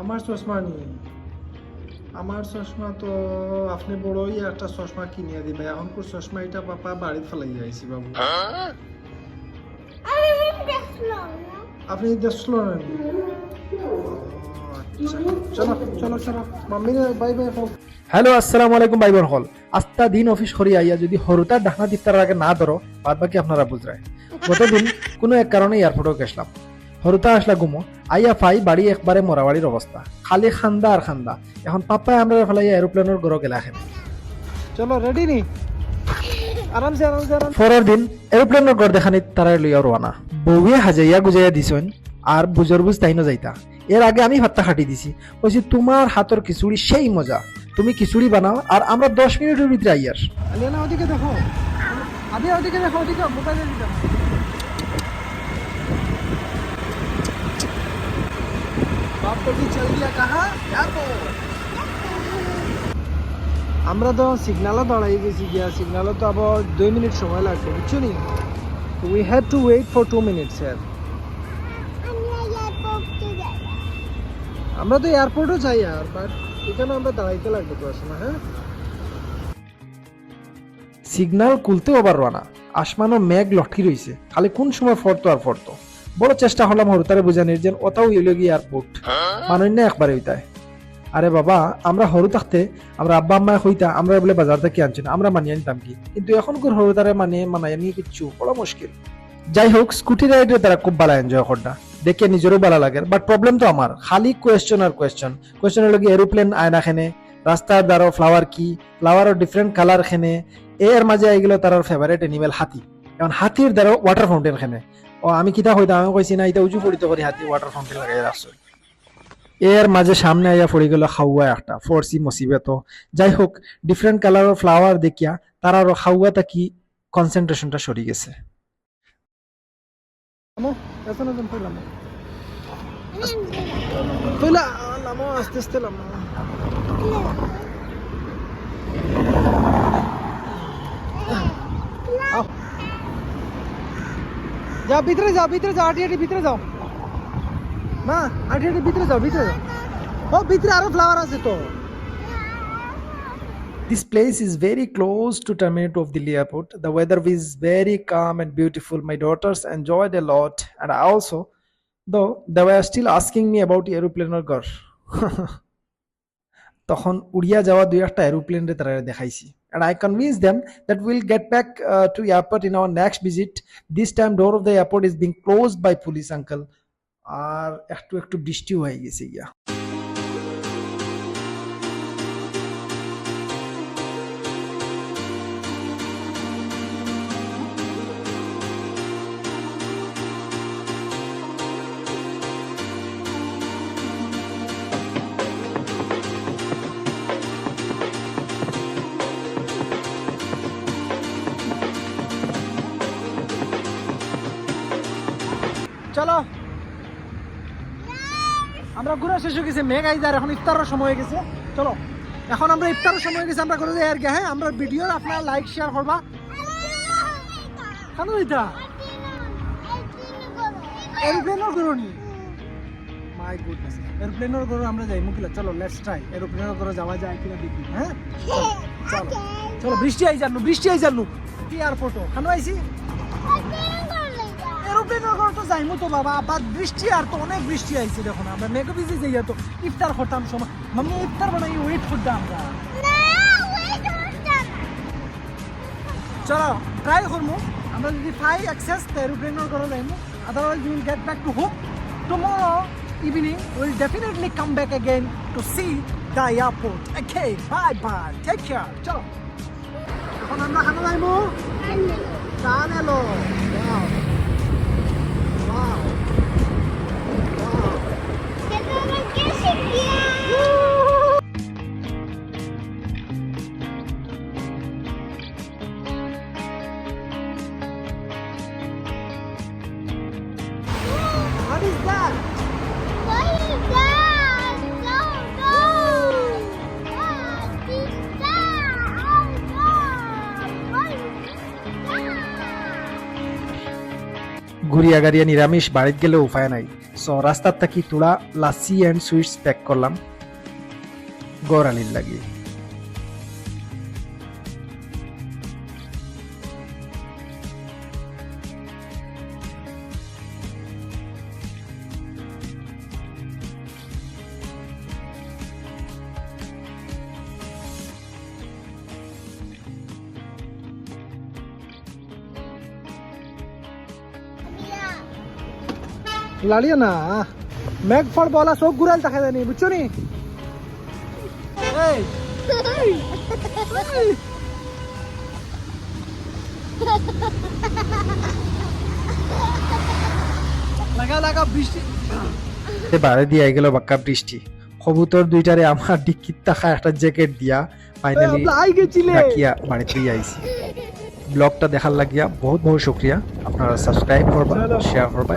আমার চশমা নিয়ে। আমার চশমা তো আপনি বড়ই একটা চশমা কিনিয়ে দিবে এখন কোন চশমা এটা পাপা বাড়ি ফেলাই যাইছি বাবু. আপনি দেখছিল না। হ্যালো আসসালামু আলাইকুম ভাই বোন হল আস্তা দিন অফিস করি আইয়া যদি হরুতার ডাকনা দিপ্তার আগে না ধরো বাদ বাকি আপনারা বুঝরায়। গতদিন কোনো এক কারণে এয়ারপোর্টও গেছিলাম। হরুতা আসলা গুমো আইয়া ফাই বাড়ি একবারে মরাবাড়ির অবস্থা। খালি খান্দা আর খান্দা। এখন পাপ্পায় আমরা ফেলাইয়া এরোপ্লেনের গরো গেলা খেন চলো রেডি নি? আরামসে আরামসে আরাম পরের দিন এরোপ্লেনের গড় দেখানি তারা লইয়া রওনা বউয়ে হাজাইয়া গুজাইয়া দিছেন আর বুজর বুঝ তাইনো যাইতা। এর আগে আমি ভাতটা খাটি দিছি। বলছি তোমার হাতর খিচুড়ি সেই মজা। তুমি খিচুড়ি বানাও আর আমরা দশ মিনিটের ভিতরে আইয়ার। আলিয়ানা ওদিকে দেখো। ওদিকে দেখো, ওদিকে আমরা তো সিগনালও দাঁড়াই গেছি গিয়া। সিগনালও তো আবার দুই মিনিট সময় লাগবে, বুঝছ নি? We have to wait for two minutes sir আমরা তো এয়ারপোর্টও যাই আর বাট এখানে আমরা দাঁড়াইতে লাগবে তো আসলে হ্যাঁ? সিগনাল খুলতেও আবার রানা আসমানও মেঘ লটকি রইছে। খালি কোন সময় ফরতো আর ফরতো। বড় চেষ্টা হলাম হরুতারে বুঝানির যেন ওটাও ইলে গিয়ে এয়ারপোর্ট মানন্য একবারে হইতায়। আরে বাবা, আমরা হরু থাকতে, আমরা আব্বা আম্মা হইতা আমরা বলে বাজার থেকে আনছি না, আমরা মানিয়ে নিতাম কি? কিন্তু এখন কোন হরুতারে মানে মানায় নিয়ে কিচ্ছু, বড় মুশকিল। যাই হোক স্কুটি রাইডে তারা খুব ভালো এনজয় করটা দেখে নিজেরও ভালো লাগে। বাট প্রবলেম তো আমার। খালি কোয়েশ্চন আর কোয়েশ্চন কোয়েশ্চন হলো কি এরোপ্লেন আয়না খেনে? রাস্তার দ্বারা ফ্লাওয়ার কি? ফ্লাওয়ারও ডিফারেন্ট কালার খেনে? এর মাঝে এগুলো তার ফেভারিট এনিমেল হাতি। এখন হাতির দ্বারা ওয়াটার ফাউন্টেন খেনে। ও, আমি কিতা হইতাম আমি কইছি, না এটা উঁচু পড়িত করি, হাতি ওয়াটার ফাউন্টেন লাগাই রাখছো। এর মাঝে সামনে আইয়া পড়ে গেল খাওয়া একটা, ফোরসি মুসিবত যাই হোক ডিফারেন্ট কালারের ফ্লাওয়ার দেখিয়া তার আরও খাওয়াটা কি কনসেন্ট্রেশনটা সরি গেছে। Pula, লামো আস্তে আস্তে লামো আও। যাও ভিতরে যাও ভিতরে যাও আটি আটি ভিতরে যাও মা আটি আটি ভিতরে যাও ভিতরে যাও ও ভিতরে আরও ফ্লাওয়ার আছে তো This place is very close to Terminator of Delhi Airport. The weather is very calm and beautiful. My daughters enjoyed a lot, and I also, though they were still asking me about aeroplane or ঘর তখন উড়িয়া যাওয়া দুই একটা aeroplane রে তারা দেখাইছি and I convinced them that we'll get back uh, to airport in our next visit. This time door of the airport is being closed by police uncle. আর একটু একটু বৃষ্টি হয়ে গেছে ইয়া চলো। আমরা ঘুরে শেষ হয়ে গেছে। মেঘ আইজার এখন ইফতারের সময় হয়ে গেছে। চলো। এখন আমরা ইফতারের সময় হয়ে গেছে আমরা করে যাই আর হ্যাঁ? আমরা ভিডিও আপনারা লাইক শেয়ার করবা। কেন এটা? এরোপ্লেনের গরুনি মাই গুডনেস এরোপ্লেনের গরু আমরা যাই মুখিলা চলো লেটস ট্রাই এরোপ্লেনের গরু যাওয়া যায় কিনা দেখি হ্যাঁ? চলো। চলো বৃষ্টি আই জানু বৃষ্টি আই জানু কি আর ফটো কেন আইছি এরোপ্লেনের ঘর তো যাইমু তো বাবা বাদ বৃষ্টি আর তো অনেক বৃষ্টি আইছে দেখুন আমরা মেঘে ভিজে যাই তো ইফতার করতাম সময়। মাম্মি ইফতার বানাই ওয়েট করতাম আমরা। চলো ট্রাই করব আমরা যদি পাই অ্যাক্সেস তো এরোপ্লেনের ঘরে যাইমু otherwise will get back to home tomorrow evening will definitely come back again to see the airport okay bye bye take care চলো। এখন আমরা খানা যাইমু? চান এলো। that? What is? No, no. What is that? Oh, no. What is গুড়িয়া গাড়িয়া নিরামিষ বাড়িতে গেলে উপায় নাই সো রাস্তার থাকি তোড়া লাসি অ্যান্ড সুইটস প্যাক করলাম গৌরালির লাগিয়ে না মেঘ ফল বলা চোখ ঘুরাল দেখা যায়নি বুঝছ নি এই, লাগা বৃষ্টি দিয়ে গেল বাক্কা বৃষ্টি কবুতর দুইটারে আমার ডিক্কিত থাকা একটা জ্যাকেট দিয়া ফাইনালি রাখিয়া বাড়িতে আইছি ব্লগটা দেখার লাগিয়া বহুত বহুত শুক্রিয়া আপনারা সাবস্ক্রাইব করবা শেয়ার করবা